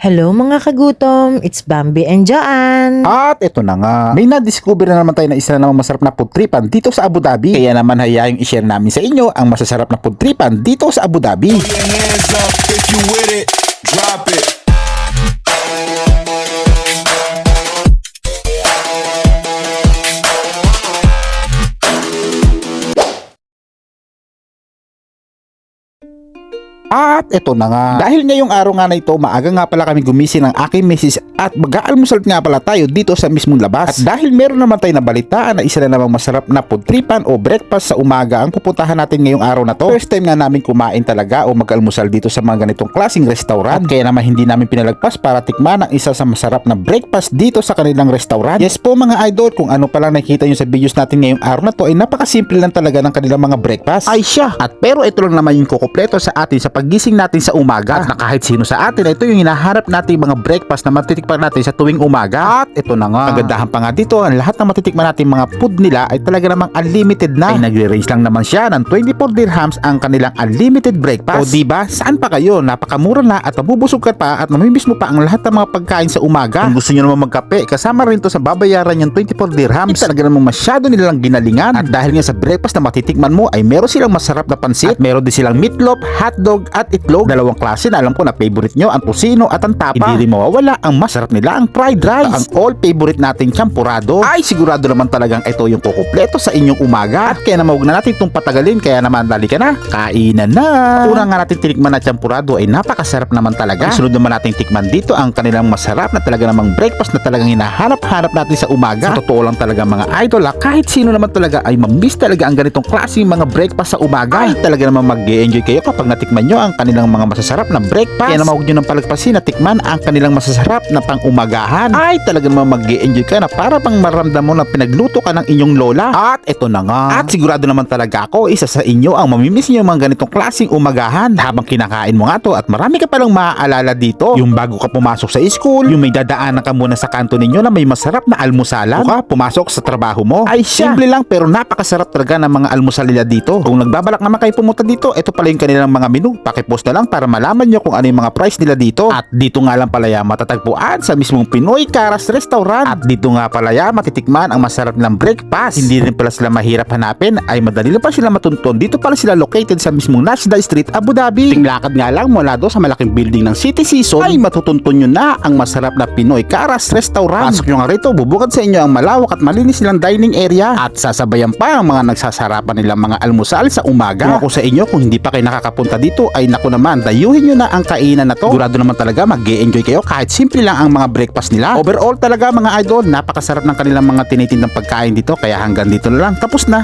Hello mga kagutom, it's Bambi and Joanne. At ito na nga, may na-discover na naman tayo na isa na namang masarap na food tripan dito sa Abu Dhabi. Kaya naman hayayang i-share namin sa inyo ang masasarap na food tripan dito sa Abu Dhabi. your hands up if you with it. Drop it. At ito na nga, dahil ngayong araw nga na ito, maaga nga pala kami gumising ng aking misis at mag-aalmusal nga pala tayo dito sa mismong labas. At dahil meron naman tayo nabalitaan na isa na namang masarap na food tripan o breakfast sa umaga ang pupuntahan natin ngayong araw na to. First time nga namin kumain talaga o mag-almusal dito sa mga ganitong klaseng restaurant. At kaya naman hindi namin pinalagpas para tikman ang isa sa masarap na breakfast dito sa kanilang restaurant. Yes po mga idol, kung ano pa lang nakikita nyo sa videos natin ngayong araw na to ay napakasimple lang talaga ng kanilang mga breakfast. Ay siya! At pero ito lang naman yung kukumpleto sa atin sa paggising natin sa umaga. At na kahit sino sa atin, ito yung hinaharap natin mga breakfast na matitikpan natin sa tuwing umaga. At ito na nga. Kagandahan pa nga dito, ang lahat ng matitikman natin mga food nila ay talaga namang unlimited na. Ay nagre-range lang naman siya ng 24 dirhams ang kanilang unlimited breakfast. O diba, saan pa kayo? Napakamura na at mabubusog ka pa at mamimiss mo pa ang lahat ng mga pagkain sa umaga. Kung gusto nyo naman magkape, kasama rin to sa babayaran yung 24 dirhams. Ay talaga namang masyado nilang ginalingan. At dahil nga sa breakfast na matitikman mo ay meron silang masarap na pansit. At meron din silang meatloaf, hotdog at itlog. Dalawang klase na alam ko na favorite nyo ang pusino at ang tapa. Hindi rin mawawala ang masarap nila ang fried rice. Ang all favorite nating champurado. Ay sigurado naman talagang ito yung kukumpleto sa inyong umaga. At kaya naman huwag na natin itong patagalin. Kaya naman dali ka na. Kainan na. Una nga natin tinikman na champurado ay napakasarap naman talaga. Ang sunod naman nating tikman dito ang kanilang masarap na talaga namang breakfast na talagang hinahanap-hanap natin sa umaga. Sa totoo lang talaga mga idol ha, kahit sino naman talaga ay mamiss talaga ang ganitong klaseng mga breakfast sa umaga. Ay talaga naman mag-enjoy kayo kapag natikman nyo ang kanilang mga masasarap na breakfast. Kaya naman huwag nyo nang palagpasin na tikman ang kanilang masasarap na pang-umagahan. Ay talaga naman mag-enjoy ka na para pang maramdam mo na pinagluto ka ng inyong lola. At ito na nga. At sigurado naman talaga ako isa sa inyo ang mamimiss nyo mga ganitong klaseng umagahan habang kinakain mo nga to at marami ka palang maaalala dito. Yung bago ka pumasok sa school, yung may dadaanan ka muna sa kanto ninyo na may masarap na almusalan. O ka, pumasok sa trabaho mo. Ay simple lang pero napakasarap talaga ng mga almusal nila dito. Kung nagbabalak naman kayo pumunta dito, ito pala yung kanilang mga menu. Pakipost na lang para malaman nyo kung ano yung mga price nila dito. At dito nga lang pala yan matatagpuan sa mismong Pinoy Karas Restaurant. At dito nga pala yan matitikman ang masarap ng breakfast. Hindi rin pala sila mahirap hanapin ay madali lang pa sila matuntun. Dito pala sila located sa mismong Nasda Street, Abu Dhabi. Tinglakad nga lang mula do sa malaking building ng City Season ay matutuntun nyo na ang masarap na Pinoy Karas Restaurant. Pasok nyo nga rito, bubukad sa inyo ang malawak at malinis nilang dining area at sasabayan pa ang mga nagsasarapan nilang mga almusal sa umaga. Kung ako sa inyo, kung hindi pa kayo nakakapunta dito ay naku naman, dayuhin nyo na ang kainan na to. Sigurado naman talaga mag enjoy kayo kahit simple lang ang mga breakfast nila. Overall talaga mga idol, napakasarap ng kanilang mga tinitindang pagkain dito kaya hanggang dito na lang. Tapos na.